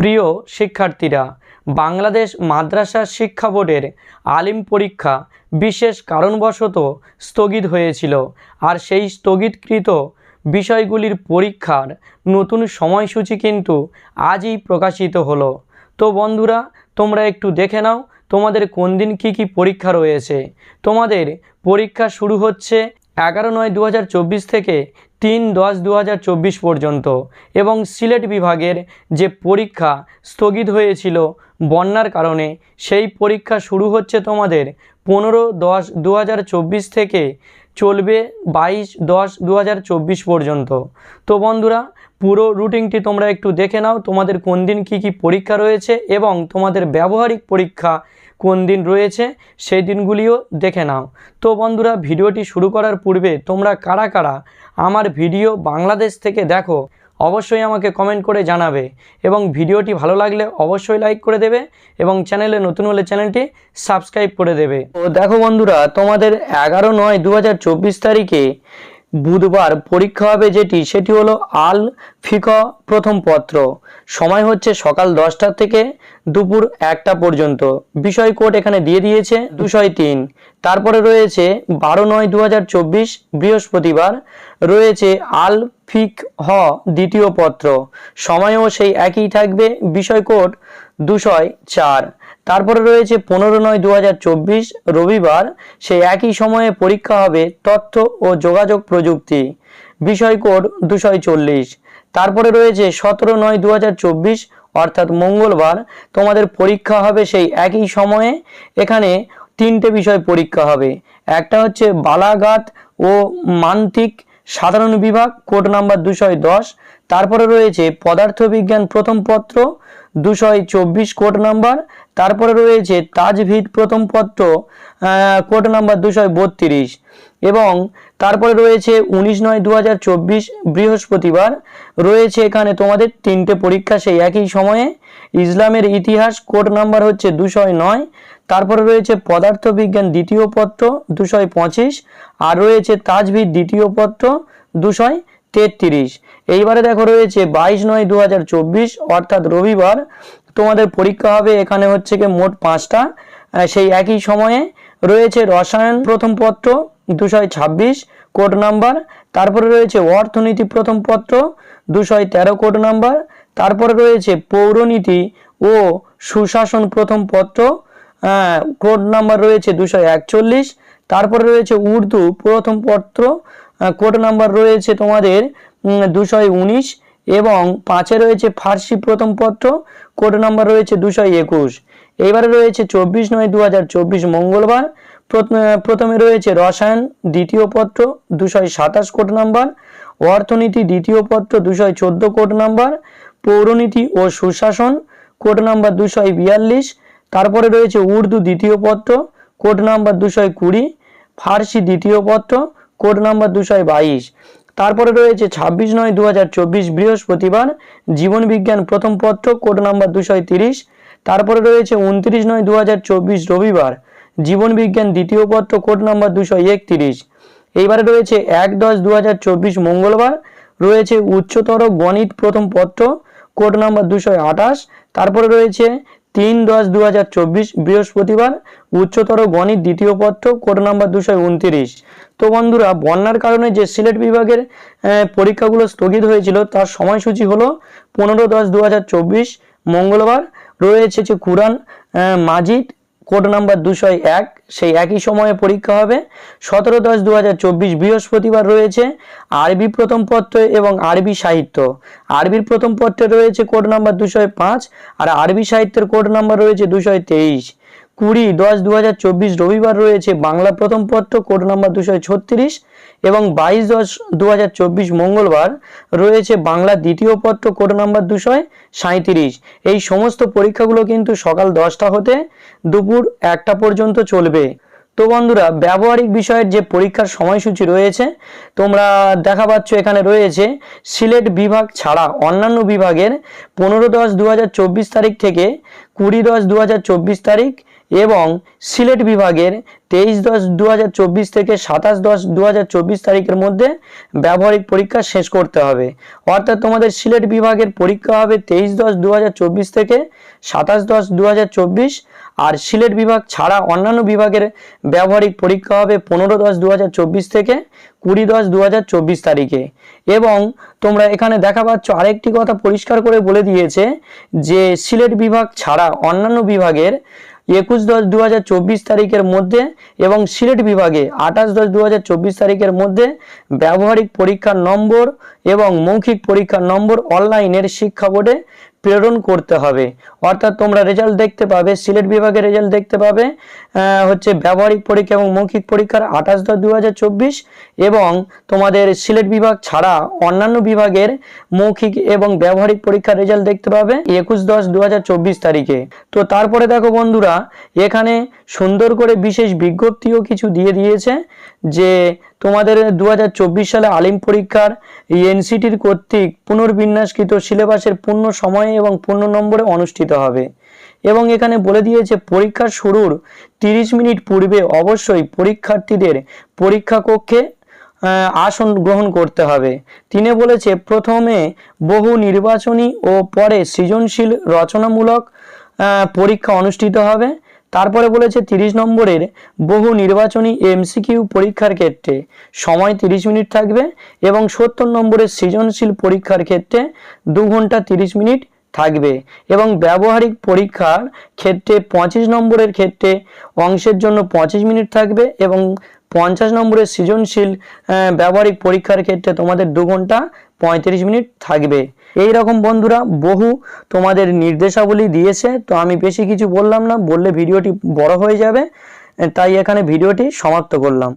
প্রিয় শিক্ষার্থীরা, বাংলাদেশ মাদ্রাসা শিক্ষা বোর্ডের আলিম পরীক্ষা বিশেষ কারণবশত স্থগিত হয়েছিল আর সেই স্থগিতকৃত বিষয়গুলির পরীক্ষার নতুন সময়সূচি কিন্তু আজই প্রকাশিত হলো। তো বন্ধুরা, তোমরা একটু দেখে নাও তোমাদের কোন দিন কী কী পরীক্ষা রয়েছে। তোমাদের পরীক্ষা শুরু হচ্ছে এগারো নয় দু থেকে তিন দশ দু পর্যন্ত এবং সিলেট বিভাগের যে পরীক্ষা স্থগিত হয়েছিল বন্যার কারণে, সেই পরীক্ষা শুরু হচ্ছে তোমাদের পনেরো দশ দু থেকে চলবে বাইশ দশ দু পর্যন্ত। তো বন্ধুরা, পুরো রুটিনটি তোমরা একটু দেখে নাও, তোমাদের কোন দিন কী কী পরীক্ষা রয়েছে এবং তোমাদের ব্যবহারিক পরীক্ষা কোন দিন রয়েছে সেই দিনগুলিও দেখে নাও। তো বন্ধুরা, ভিডিওটি শুরু করার পূর্বে তোমরা কারা কারা আমার ভিডিও বাংলাদেশ থেকে দেখো অবশ্যই আমাকে কমেন্ট করে জানাবে এবং ভিডিওটি ভালো লাগলে অবশ্যই লাইক করে দেবে এবং চ্যানেলে নতুন হলে চ্যানেলটি সাবস্ক্রাইব করে দেবে। তো দেখো বন্ধুরা, তোমাদের এগারো নয় দু তারিখে বুধবার পরীক্ষা হবে যেটি, সেটি হলো আল ফিক প্রথম পত্র। সময় হচ্ছে সকাল দশটা থেকে দুপুর একটা পর্যন্ত। বিষয় কোড এখানে দিয়ে দিয়েছে দুশয় তিন। তারপরে রয়েছে বারো নয় দু বৃহস্পতিবার, রয়েছে আল ফিক হ দ্বিতীয় পত্র। সময়ও সেই একই থাকবে, বিষয় কোড দুশয় চার। তারপরে রয়েছে পনেরো নয় দু রবিবার, সেই একই সময়ে পরীক্ষা হবে তথ্য ও যোগাযোগ প্রযুক্তি। বিষয় কোড দুশয় চল্লিশ। তারপরে রয়েছে সতেরো নয় দু অর্থাৎ মঙ্গলবার, তোমাদের পরীক্ষা হবে সেই একই সময়ে। এখানে তিনটে বিষয় পরীক্ষা হবে। একটা হচ্ছে বালাঘাত ও মান্তিক সাধারণ বিভাগ, কোড নাম্বার দুশয় দশ। তারপরে রয়েছে পদার্থবিজ্ঞান প্রথম পত্র দুশয় চব্বিশ, কোড নাম্বার। তারপরে রয়েছে তাজভিদ প্রথম পত্র কোড নাম্বার দুশয় বত্রিশ। এবং তারপরে রয়েছে উনিশ নয় দু বৃহস্পতিবার। রয়েছে এখানে তোমাদের তিনটে পরীক্ষা সেই একই সময়ে। ইসলামের ইতিহাস কোড নাম্বার হচ্ছে দুশয় নয়। তারপরে রয়েছে পদার্থবিজ্ঞান দ্বিতীয় পত্র দুশয় পঁচিশ। আর রয়েছে তাজভিদ দ্বিতীয় পত্র দুশয় তেত্রিশ। এইবারে দেখো রয়েছে বাইশ নয় দু অর্থাৎ রবিবার। তোমাদের পরীক্ষা হবে এখানে হচ্ছে কি মোট পাঁচটা। সেই একই সময়ে রয়েছে রসায়ন প্রথম পত্র দুশয় ছাব্বিশ কোড নাম্বার তারপরে রয়েছে অর্থনীতি প্রথম পত্র দুশয় তেরো কোড নাম্বার তারপরে রয়েছে পৌরনীতি ও সুশাসন প্রথম পত্র আহ, কোড নাম্বার রয়েছে দুশো একচল্লিশ তারপরে রয়েছে উর্দু প্রথম পত্র আহ, কোড নাম্বার রয়েছে তোমাদের দুশয় উনিশ এবং পাঁচে রয়েছে ফার্সি প্রথম পত্র কোড নাম্বার রয়েছে দুশয় একুশ। এইবারে রয়েছে চব্বিশ নয় দু মঙ্গলবার প্রথমে রয়েছে রসায়ন, দ্বিতীয় পত্র, দুশয় সাতাশ কোড নাম্বার, অর্থনীতি, দ্বিতীয় পত্র, দুশয় চোদ্দ কোড নাম্বার, পৌরনীতি ও সুশাসন, কোড নাম্বার দুশয় বিয়াল্লিশ, তারপরে রয়েছে উর্দু দ্বিতীয় পত্র, কোড নাম্বার দুশয় কুড়ি, ফার্সি দ্বিতীয় পত্র, কোড নাম্বার দুশয় বাইশ। তারপরে রয়েছে ছাব্বিশ নয় দু বৃহস্পতিবার, জীবন বিজ্ঞান প্রথম পত্র, কোড নাম্বার দুশয় তিরিশ, তারপরে রয়েছে উনত্রিশ নয় দু রবিবার। জীবন বিজ্ঞান দ্বিতীয় পত্র, কোড নাম্বার দুশো একত্রিশ। এইবারে রয়েছে এক দশ দু মঙ্গলবার, রয়েছে উচ্চতর গণিত প্রথম পত্র, কোড নাম্বার দুশো আঠাশ, তারপরে রয়েছে তিন দশ দু বৃহস্পতিবার, উচ্চতর গণিত দ্বিতীয় পত্র, কোড নাম্বার দুশো উনত্রিশ। তো বন্ধুরা, বন্যার কারণে যে সিলেট বিভাগের পরীক্ষাগুলো স্থগিত হয়েছিল, তার সময়সূচি হলো পনেরো দশ দু মঙ্গলবার, রয়েছে যে কুরআন মাজিদ কোড নাম্বার দুশো এক, সেই একই সময়ে পরীক্ষা হবে। সতেরো দশ দু বৃহস্পতিবার রয়েছে আরবি প্রথম পত্র এবং আরবি সাহিত্য। আরবির প্রথম পত্রে রয়েছে কোড নাম্বার দুশো পাঁচ আর আরবি সাহিত্যের কোড নাম্বার রয়েছে দুশো তেইশ। কুড়ি দশ দু রবিবার রয়েছে বাংলা প্রথম পত্র কোড নাম্বার দুশো ছত্রিশ। এবং বাইশ দশ দু মঙ্গলবার রয়েছে বাংলা দ্বিতীয় পত্র কোড নাম্বার দুশয় সাঁত্রিশ এই সমস্ত পরীক্ষাগুলো কিন্তু সকাল দশটা হতে দুপুর একটা পর্যন্ত চলবে। তো বন্ধুরা, ব্যবহারিক বিষয়ের যে পরীক্ষার সময়সূচি রয়েছে, তোমরা দেখা পাচ্ছ এখানে রয়েছে, সিলেট বিভাগ ছাড়া অন্যান্য বিভাগের পনেরো দশ দু তারিখ থেকে কুড়ি দশ দু তারিখ এবং সিলেট বিভাগের তেইশ দশ দু হাজার থেকে সাতাশ দশ দু তারিখের মধ্যে ব্যবহারিক পরীক্ষা শেষ করতে হবে। অর্থাৎ তোমাদের সিলেট বিভাগের পরীক্ষা হবে তেইশ দশ দু থেকে সাতাশ দশ দু আর সিলেট বিভাগ ছাড়া অন্যান্য বিভাগের ব্যবহারিক পরীক্ষা হবে পনেরো দশ দু থেকে কুড়ি দশ দু তারিখে। এবং তোমরা এখানে দেখা পাচ্ছ আরেকটি কথা পরিষ্কার করে বলে দিয়েছে যে সিলেট বিভাগ ছাড়া অন্যান্য বিভাগের একুশ দশ দু তারিখের মধ্যে এবং সিলেট বিভাগে আঠাশ দশ দু তারিখের মধ্যে ব্যবহারিক পরীক্ষার নম্বর এবং মৌখিক পরীক্ষার নম্বর অনলাইনের শিক্ষা বোর্ডে প্রেরণ করতে হবে। অর্থাৎ তোমরা রেজাল্ট দেখতে পাবে, সিলেট বিভাগের রেজাল্ট দেখতে পাবে হচ্ছে ব্যবহারিক পরীক্ষা এবং মৌখিক পরীক্ষার আঠাশ দশ দু এবং তোমাদের সিলেট বিভাগ ছাড়া অন্যান্য বিভাগের মৌখিক এবং ব্যবহারিক পরীক্ষার রেজাল্ট দেখতে পাবে একুশ দশ দু তারিখে। তো তারপরে দেখো বন্ধুরা, এখানে সুন্দর করে বিশেষ বিজ্ঞপ্তিও কিছু দিয়ে দিয়েছে যে তোমাদের দু হাজার চব্বিশ সালে আলিম পরীক্ষার এনসিটির কর্তৃক পুনর্বিন্যাসকৃত সিলেবাসের পূর্ণ সময়ে এবং পূর্ণ নম্বরে অনুষ্ঠিত হবে। এবং এখানে বলে দিয়েছে, পরীক্ষা শুরুর তিরিশ মিনিট পূর্বে অবশ্যই পরীক্ষার্থীদের পরীক্ষা কক্ষে আসন গ্রহণ করতে হবে। তিনি বলেছে, প্রথমে বহু নির্বাচনী ও পরে সৃজনশীল রচনামূলক পরীক্ষা অনুষ্ঠিত হবে। তারপরে বলেছে, তিরিশ নম্বরের বহু নির্বাচনী এমসিকিউ পরীক্ষার ক্ষেত্রে সময় তিরিশ মিনিট থাকবে এবং সত্তর নম্বরের সৃজনশীল পরীক্ষার ক্ষেত্রে দু ঘণ্টা তিরিশ মিনিট থাকবে এবং ব্যবহারিক পরীক্ষার ক্ষেত্রে পঁচিশ নম্বরের ক্ষেত্রে অংশের জন্য পঁচিশ মিনিট থাকবে এবং পঞ্চাশ নম্বরের সৃজনশীল ব্যবহারিক পরীক্ষার ক্ষেত্রে তোমাদের দু ঘণ্টা পঁয়ত্রিশ মিনিট থাকবে। এই রকম বন্ধুরা, বহু তোমাদের নির্দেশাবলী দিয়েছে, তো আমি বেশি কিছু বললাম না, বললে ভিডিওটি বড় হয়ে যাবে, তাই এখানে ভিডিওটি সমাপ্ত করলাম।